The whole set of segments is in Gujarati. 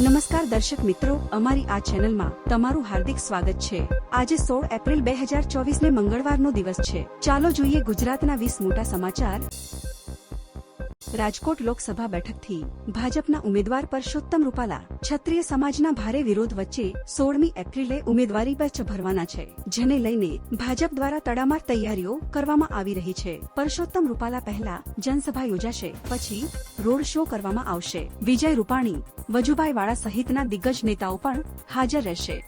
નમસ્કાર દર્શક મિત્રો, અમારી આ ચેનલમાં તમારું હાર્દિક સ્વાગત છે. આજે સોળ એપ્રિલ બે હજાર ચોવીસ ને મંગળવારનો દિવસ છે. ચાલો જોઈએ ગુજરાતના વીસ મોટા સમાચાર. રાજકોટ લોકસભા બેઠકથી ભાજપના ઉમેદવાર પરસોત્તમ રૂપાલા ક્ષત્રિય સમાજના ભારે વિરોધ વચ્ચે સોળમી એપ્રિલે ઉમેદવારી પત્ર ભરવાના છે, જેને લઈને ભાજપ દ્વારા તડામાર તૈયારીઓ કરવામાં આવી રહી છે. પરસોત્તમ રૂપાલા પહેલા જનસભા યોજાશે, પછી રોડ શો કરવામાં આવશે. વિજય રૂપાણી, વજુભાઈ વાળા સહિતના દિગ્ગજ નેતાઓ પણ હાજર રહેશે.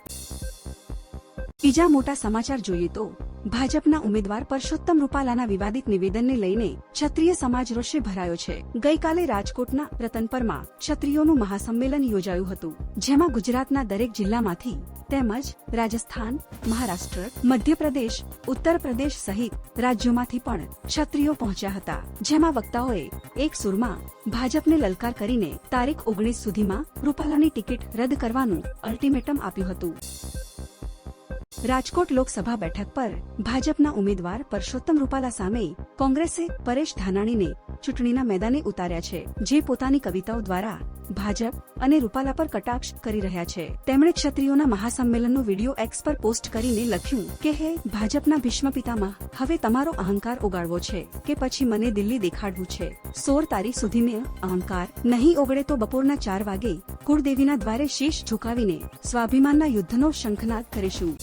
બીજા મોટા સમાચાર જોઈએ તો ભાજપના ઉમેદવાર પરસોત્તમ રૂપાલાના વિવાદિત નિવેદનને લઈને ક્ષત્રિય સમાજ રોષે ભરાયો છે. ગઈકાલે રાજકોટના રતનપરમાં ક્ષત્રિયોનું મહાસંમેલન યોજાયું હતું, જેમાં ગુજરાતના દરેક જિલ્લામાંથી તેમજ રાજસ્થાન, મહારાષ્ટ્ર, મધ્યપ્રદેશ ઉત્તર પ્રદેશ સહિત રાજ્યોમાંથી પણ ક્ષત્રિયો પહોંચ્યા હતા, જેમાં વક્તાઓએ એક સુરમાં ભાજપને લલકાર કરીને તારીખ ઓગણીસ સુધીમાં રૂપાલાની ટિકિટ રદ કરવાનું અલ્ટિમેટમ આપ્યું હતું. રાજકોટ લોકસભા બેઠક પર ભાજપના ઉમેદવાર પરસોત્તમ રૂપાલા સામે કોંગ્રેસે પરેશ ધાનાણીને ચૂંટણીના મેદાને ઉતાર્યા છે, જે પોતાની કવિતાઓ દ્વારા ભાજપ અને રૂપાલા પર કટાક્ષ કરી રહ્યા છે. તેમણે ક્ષત્રિયોના મહાસંમેલનનો વીડિયો એક્સ પર પોસ્ટ કરીને લખ્યું કે, હે, ભાજપના ભીષ્મ પિતામાં હવે તમારો અહંકાર ઓગાળવો છે કે પછી મને દિલ્હી દેખાડવું છે. સોળ તારીખ સુધી મેં અહંકાર નહીં ઓગળે તો બપોરના ચાર વાગે કુળદેવીના દ્વારે શીશ ઝુકાવીને સ્વાભિમાનના યુદ્ધનો શંખનાદ કરીશું.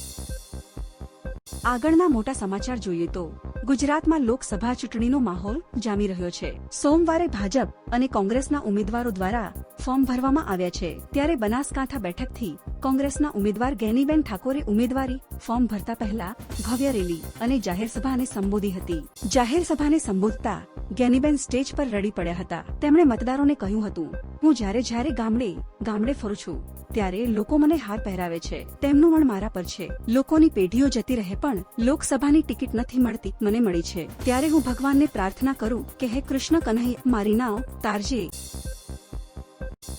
આગળના મોટા સમાચાર જોઈએ તો ગુજરાતમાં લોકસભા ચૂંટણીનો માહોલ જામી રહ્યો છે. સોમવારે ભાજપ અને કોંગ્રેસના ઉમેદવારો દ્વારા ફોર્મ ભરવામાં આવ્યા છે. ત્યારે બનાસકાંઠા બેઠકથી કોંગ્રેસના ઉમેદવાર ગેનીબેન ઠાકોરે ઉમેદવારી ફોર્મ ભરતા પહેલા ભવ્ય રેલી અને જાહેર સભાને સંબોધી હતી. જાહેર સભાને સંબોધતા ગેનીબેન સ્ટેજ પર રડી પડ્યા હતા. તેમણે મતદારોને કહ્યું હતું, હું જ્યારે જ્યારે ગામડે ગામડે ફરું છું, ત્યારે લોકો મને હાર પહેરાવે છે. તેમનું મન મારા પર છે. લોકોની પેઢીઓ જતી રહે પણ લોકસભાની ટિકિટ નથી મળતી, મને મળી છે. ત્યારે હું ભગવાનને પ્રાર્થના કરું કે હે કૃષ્ણ કન્હૈયા મારી નાવ તારજે.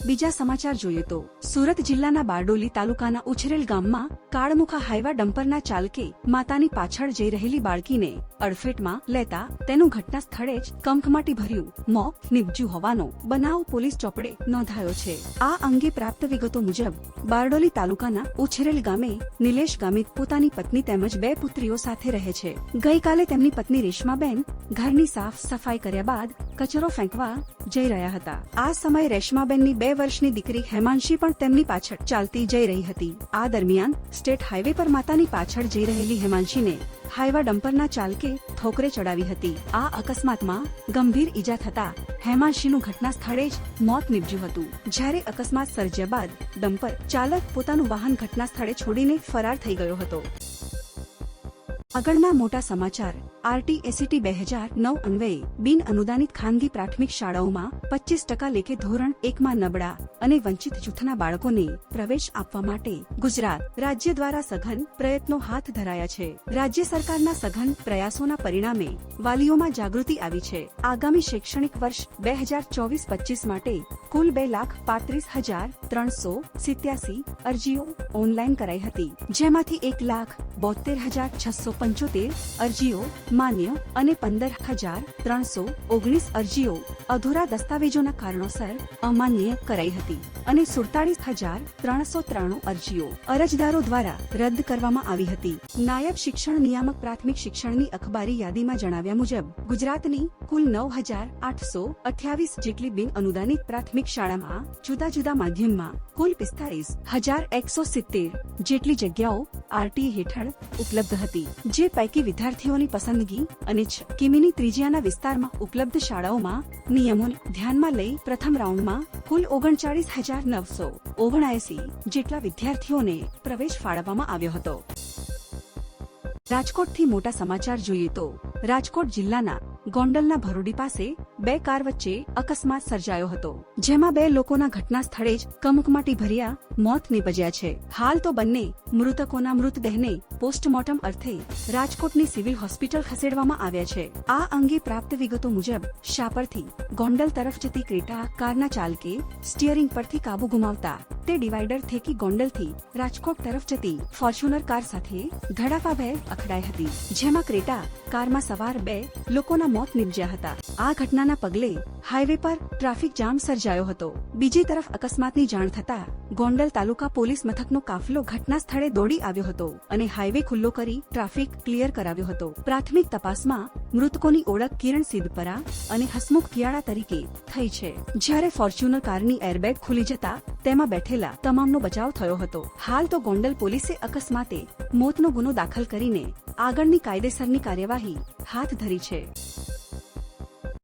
બીજા સમાચાર જોઈએ તો સુરત જિલ્લાના બારડોલી તાલુકાના ઉછરેલ ગામમાં કાળમુખા હાઈવા ડમ્પરના ચાલકે માતાની પાછળ જઈ રહેલી બાળકીને અડફેટમાં લેતા તેનું ઘટના સ્થળે જ કંકમાટી ભર્યું. મોત નીપજ્યું હોવાનો બનાવ પોલીસ ચોપડે નોંધાયો છે. આ અંગે પ્રાપ્ત વિગતો મુજબ, બારડોલી તાલુકાના ઉછરેલ ગામે નિલેશ ગામિત પોતાની પત્ની તેમજ બે પુત્રીઓ સાથે રહે છે. ગઈકાલે તેમની પત્ની રેશમાબેન ઘરની સાફ સફાઈ કર્યા બાદ કચરો ફેંકવા જઈ રહ્યા હતા. આ સમયે રેશમાબેનની બે વર્ષની દીકરી હેમાંશી પણ તેમની પાછળ ચાલતી જઈ રહી હતી. આ દરમિયાન સ્ટેટ હાઈવે પર માતાની પાછળ જઈ રહેલી હેમાંશીને હાઈવા ડમ્પરના ચાલકે ઠોકરે ચડાવી હતી. આ અકસ્માતમાં ગંભીર ઈજા થતા હેમાંશીનું ઘટના સ્થળે જ મોત નીપજ્યું હતું. જ્યારે અકસ્માત સર્જ્યા બાદ ડમ્પર ચાલક પોતાનું વાહન ઘટના સ્થળે છોડીને ફરાર થઈ ગયો હતો. આગળના મોટા સમાચાર. આરટી એસીટી બે હજાર નવ અન્વયે બિન અનુદાનિત ખાનગી પ્રાથમિક શાળાઓમાં પચીસ ટકા લેખે ધોરણ એકમાં નબળા અને વંચિત જૂથના બાળકોને પ્રવેશ આપવા માટે ગુજરાત રાજ્ય દ્વારા સઘન પ્રયત્નો હાથ ધરાયા છે. રાજ્ય સરકારના સઘન પ્રયાસોના પરિણામે વાલીઓમાં જાગૃતિ આવી છે. આગામી શૈક્ષણિક વર્ષ બે હજાર ચોવીસ પચીસ માટે કુલ બે લાખ પાંત્રીસ હજાર ત્રણસો સિત્યાસી અરજીઓ ઓનલાઈન કરાઈ હતી. જેમાંથી એક લાખ બોતેર હજાર છસો પંચોતેર અરજીઓ માન્ય અને પંદર હજાર ત્રણસો ઓગણીસ અરજીઓ અધૂરા દસ્તાવેજોના કારણોસર અમાન્ય કરાઈ હતી અને સુડતાલીસ હજાર ત્રણસો ત્રાણું અરજીઓ અરજદારો દ્વારા રદ કરવામાં આવી હતી. નાયબ શિક્ષણ નિયામક પ્રાથમિક શિક્ષણની અખબારી યાદીમાં જણાવ્યા મુજબ, ગુજરાતની કુલ નવ હજાર આઠસો અઠ્યાવીસ જેટલી બિન અનુદાનિત પ્રાથમિક શાળામાં જુદા જુદા માધ્યમમાં કુલ પિસ્તાલીસ હજાર એકસો સિત્તેર જેટલી જગ્યાઓ આરટી હેઠળ ઉપલબ્ધ હતી, જે પૈકી વિદ્યાર્થીઓની પસંદગી અને છ કિમીની ત્રિજ્યાના વિસ્તારમાં ઉપલબ્ધ શાળાઓમાં નિયમોને ધ્યાનમાં લઈ પ્રથમ રાઉન્ડમાં કુલ ઓગણચાળીસ હજાર નવસો ઓગણએસી જેટલા વિદ્યાર્થીઓને પ્રવેશ ફાળવવામાં આવ્યો હતો. રાજકોટથી મોટા સમાચાર જોઈએ તો રાજકોટ જિલ્લાના ગોંડલના ભરૂડી પાસે બે કાર વચ્ચે અકસ્માત સર્જાયો હતો, જેમાં બે લોકોના ઘટના સ્થળે જ કમકમાટી ભર્યા મોત નીપજ્યા છે. હાલ તો બંને મૃતકોના મૃતદેહને પોસ્ટમોર્ટમ અર્થે રાજકોટની સિવિલ હોસ્પિટલ ખસેડવામાં આવ્યા છે. આ અંગે પ્રાપ્ત વિગતો મુજબ, શાપરથી ગોંડલ તરફ જતી ક્રેટા કારના ચાલકે સ્ટીયરિંગ પરથી કાબુ ગુમાવતા તે ડિવાઈડર થેકી ગોંડલથી રાજકોટ તરફ જતી ફોર્ચ્યુનર કાર સાથે ધડાકાભેર અથડાઈ હતી, જેમાં ક્રેટા કારમાં સવાર બે લોકોના મોત નિપજ્યા હતા. આ ઘટનાના પગલે હાઈવે પર ટ્રાફિક જામ સર્જાયો હતો. બીજી તરફ અકસ્માતની જાણ થતા ગોંડલ તાલુકા પોલીસ મથકનો કાફલો ઘટના સ્થળે દોડી આવ્યો હતો અને હાઈવે ખુલ્લો કરી ટ્રાફિક ક્લિયર કરાવ્યો હતો. પ્રાથમિક તપાસમાં મૃતકોની ઓળખ કિરણ સિદ્ધપરા અને હસમુખ કિયાળા તરીકે થઈ છે. જ્યારે ફોર્ચ્યુનર કારની એરબેગ ખુલી જતા તેમાં બેઠેલા તમામનો બચાવ થયો હતો. હાલ તો ગોંડલ પોલીસે અકસ્માતે મોતનો ગુનો દાખલ કરીને આગળની કાયદેસરની કાર્યવાહી હાથ ધરી છે.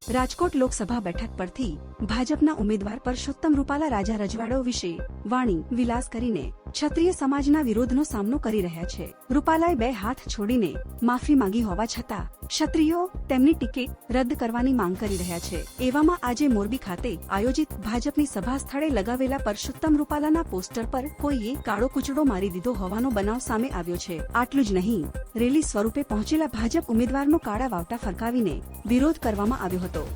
રાજકોટ લોકસભા બેઠક પરથી ભાજપના ઉમેદવાર પરસોત્તમ રૂપાલા રાજા રજવાડો વિશે વાણી વિલાસ કરીને ક્ષત્રિય સમાજના વિરોધનો સામનો કરી રહ્યા છે. રૂપાલાએ બે હાથ છોડીને માફી માંગી હોવા છતાં, ક્ષત્રિયો તેમની ટિકિટ રદ કરવાની માંગ કરી રહ્યા છે. એવામાં આજે મોરબી ખાતે આયોજિત ભાજપની સભા સ્થળે લગાવેલા પરસોત્તમ રૂપાલાના પોસ્ટર પર કોઈએ કાળો કૂચડો મારી દીધો હોવાનો બનાવ સામે આવ્યો છે. આટલું જ નહીં, રેલી સ્વરૂપે પહોંચેલા ભાજપ ઉમેદવારનો કાળા વાવટા ફરકાવીને વિરોધ કરવામાં આવ્યો હતો.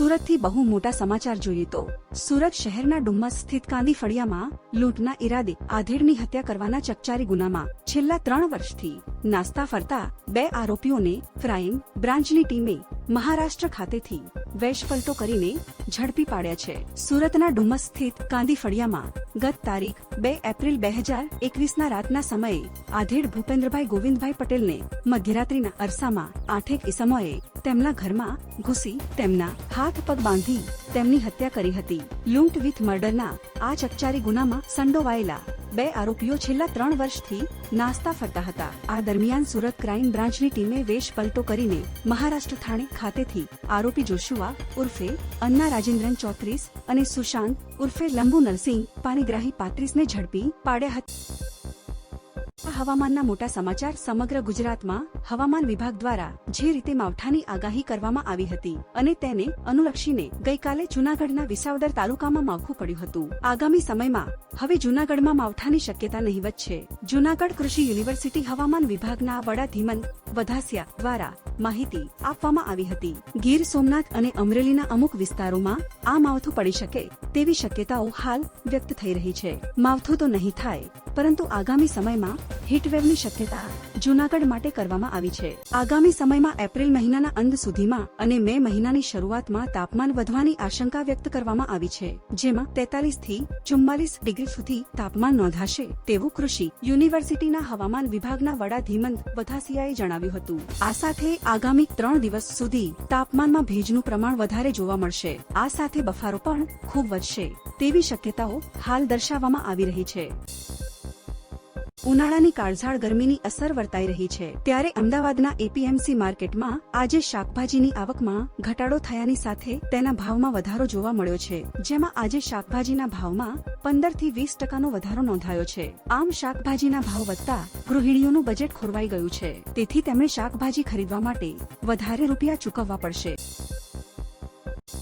સુરતથી બહુ મોટા સમાચાર જોઈએ તો સુરત શહેરના ડુમ્મસ સ્થિત કાંદી ફળિયામાં લૂંટના ઈરાદે આધેડની હત્યા કરવાના ચકચારી ગુનામાં છેલ્લા ત્રણ વર્ષથી નાસ્તા ફરતા બે આરોપીઓને ક્રાઇમ બ્રાન્ચની ટીમે મહારાષ્ટ્ર ખાતેથી વેશપલટો કરીને ઝડપી પાડ્યા છે. સુરતના ડુમસ સ્થિત કાંદી ફળિયામાં ગત તારીખ બે એપ્રિલ બે હજાર એકવીસના રાતના સમયે આધેડ ભૂપેન્દ્રભાઈ ગોવિંદભાઈ પટેલને મધ્યરાત્રિના અરસામાં આઠેક ઇસમોએ તેમના ઘરમાં ઘૂસી તેમના હાથ પગ બાંધી તેમની હત્યા કરી હતી. લૂંટ વિથ મર્ડરના આ ચકચારી ગુનામાં સંડોવાયેલા બે આરોપીઓ છેલ્લા ત્રણ વર્ષથી નાસ્તા ફરતા હતા. આ દરમિયાન સુરત ક્રાઇમ બ્રાન્ચની ટીમે વેશ પલટો કરીને મહારાષ્ટ્ર થાણે ખાતેથી આરોપી જોશુઆ ઉર્ફે અન્ના રાજેન્દ્રન ચોત્રીસ અને સુશાંત ઉર્ફે લંબુ નરસિંહ પાણીગ્રાહી પાંત્રીસને ઝડપી પાડ્યા હતા. હવામાનના મોટા સમાચાર સમગ્ર ગુજરાતમાં હવામાન વિભાગ દ્વારા જે રીતે માવઠાની આગાહી કરવામાં આવી હતી અને તેને અનુલક્ષીને ગઈકાલે જૂનાગઢના વિસાવદર તાલુકામાં માવઠું પડ્યું હતું. આગામી સમયમાં હવે જૂનાગઢમાં માવઠાની શક્યતા નહીવત છે. જૂનાગઢ કૃષિ યુનિવર્સિટી હવામાન વિભાગના વડા ધીમન વધાસિયા દ્વારા માહિતી આપવામાં આવી હતી. ગીર સોમનાથ અને અમરેલીના અમુક વિસ્તારોમાં આ માવઠું પડી શકે તેવી શક્યતાઓ હાલ વ્યક્ત થઈ રહી છે. માવઠું તો નહીં થાય, પરંતુ આગામી સમયમાં હીટવેવની શક્યતા જૂનાગઢ માટે કરવામાં આવી છે. આગામી સમયમાં એપ્રિલ મહિનાના અંત સુધીમાં અને મે મહિનાની શરૂઆતમાં તાપમાન વધવાની આશંકા વ્યક્ત કરવામાં આવી છે. જેમાં તેતાલીસથી ચુમ્માલીસ ડિગ્રી સુધી તાપમાન નોંધાશે તેવું કૃષિ યુનિવર્સિટીના હવામાન વિભાગના વડા ધીમંત વધાસિયાએ જણાવ્યું હતું. આ સાથે આગામી ત્રણ દિવસ સુધી તાપમાનમાં ભેજનું પ્રમાણ વધારે જોવા મળશે. આ સાથે બફારો પણ ખૂબ વધશે તેવી શક્યતાઓ હાલ દર્શાવવામાં આવી રહી છે. ઉનાળાની કાળઝાળ ગરમીની અસર વર્તાઈ રહી છે. ત્યારે અમદાવાદના એપીએમસી માર્કેટમાં આજે શાકભાજીની આવકમાં ઘટાડો થયાની સાથે તેના ભાવમાં વધારો જોવા મળ્યો છે. જેમાં આજે શાકભાજીના ભાવમાં પંદરથી વીસ ટકાનો વધારો નોંધાયો છે. આમ શાકભાજીના ભાવ વધતા ગૃહિણીઓનું બજેટ ખોરવાઈ ગયું છે. તેથી તેમણે શાકભાજી ખરીદવા માટે વધારે રૂપિયા ચૂકવવા પડશે.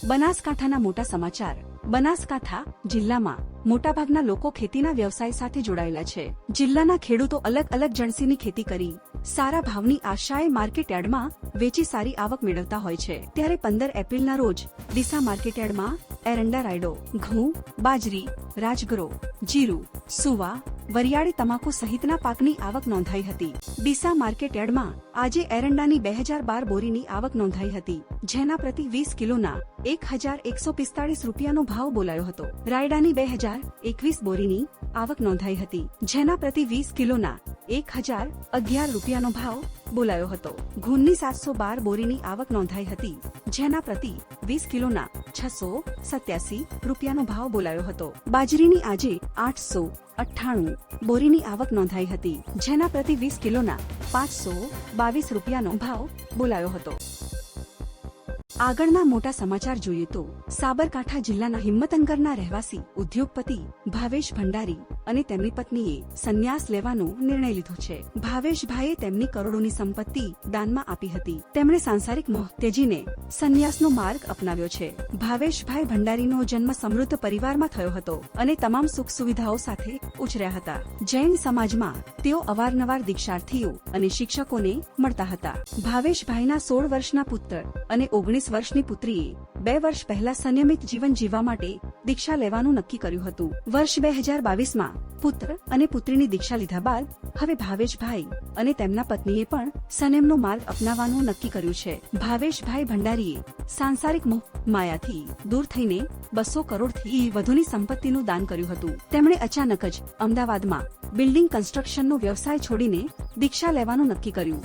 બનાસકાંઠાના મોટા સમાચાર. બનાસકાંઠા જિલ્લામાં મોટાભાગના લોકો ખેતીના વ્યવસાય સાથે જોડાયેલા છે. જિલ્લાના ખેડૂતો અલગ અલગ જણસીની ખેતી કરી સારા ભાવની આશાએ માર્કેટ યાર્ડમાં વેચી સારી આવક મેળવતા હોય છે. ત્યારે પંદર એપ્રિલના રોજ ડીસા માર્કેટયાર્ડમાં એરંડા રાયડો, ઘઉં, બાજરી, રાજગરો, જીરું, સુવા, વરિયાળી તમાકુ સહિતના પાકની આવક નોંધાઈ હતી. ડીસા માર્કેટયાર્ડમાં આજે એરંડાની બે હજાર બાર બોરીની આવક નોંધાઈ હતી, જેના પ્રતિ વીસ કિલોના એક હજાર એકસો પિસ્તાળીસ રૂપિયાનો ભાવ બોલાયો હતો. રાયડાની બે હજાર એકવીસ બોરીની આવક નોંધાઈ હતી, જેના પ્રતિ વીસ કિલોના એક હજાર અગિયાર રૂપિયાનો ભાવ બોલાયો હતો. ઘૂનની સાતસો બાર બોરીની આવક નોંધાઈ હતી, જેના પ્રતિ વીસ કિલોના છસો સત્યાસી રૂપિયાનો ભાવ બોલાયો હતો. બાજરીની આજે આઠસો અઠ્ઠાણું બોરીની આવક નોંધાઈ હતી, જેના પ્રતિ વીસ કિલોના પાંચસો બાવીસ રૂપિયાનો ભાવ બોલાયો હતો. આગળના મોટા સમાચાર જોઈએ તો, સાબરકાંઠા જિલ્લાના હિંમતનગરના રહેવાસી ઉદ્યોગપતિ ભાવેશ ભંડારી અને તેમની પત્નીએ સંન્યાસ લેવાનો નિર્ણય લીધો છે. ભાવેશભાઈએ તેમની કરોડોની સંપત્તિ દાનમાં આપી હતી. તેમણે સાંસારિક મોહ તેજીને સંન્યાસનો માર્ગ અપનાવ્યો છે. ભાવેશભાઈ ભંડારીનો જન્મ સમૃદ્ધ પરિવારમાં થયો હતો અને તમામ સુખ સુવિધાઓ સાથે ઉછર્યા હતા. જૈન સમાજમાં તેઓ અવારનવાર દીક્ષાર્થીઓ અને શિક્ષકોને મળતા હતા. ભાવેશભાઈના સોળ વર્ષના પુત્ર અને ઓગણીસ વર્ષની પુત્રીએ બે વર્ષ પહેલા સંયમિત જીવન જીવવા માટે દીક્ષા લેવાનું નક્કી કર્યું હતું. વર્ષ બે હજાર બાવીસમાં પુત્ર અને પુત્રીની દીક્ષા લીધા બાદ હવે ભાવેશભાઈ અને તેમના પત્નીએ પણ સંયમનો માર્ગ અપનાવવાનું નક્કી કર્યું છે. ભાવેશભાઈ ભંડારીએ સાંસારિક મોહ માયાથી દૂર થઈને બસો કરોડથી વધુની સંપત્તિનું દાન કર્યું હતું. તેમણે અચાનક જ અમદાવાદમાં બિલ્ડિંગ કન્સ્ટ્રક્શનનો વ્યવસાય છોડીને દીક્ષા લેવાનું નક્કી કર્યું.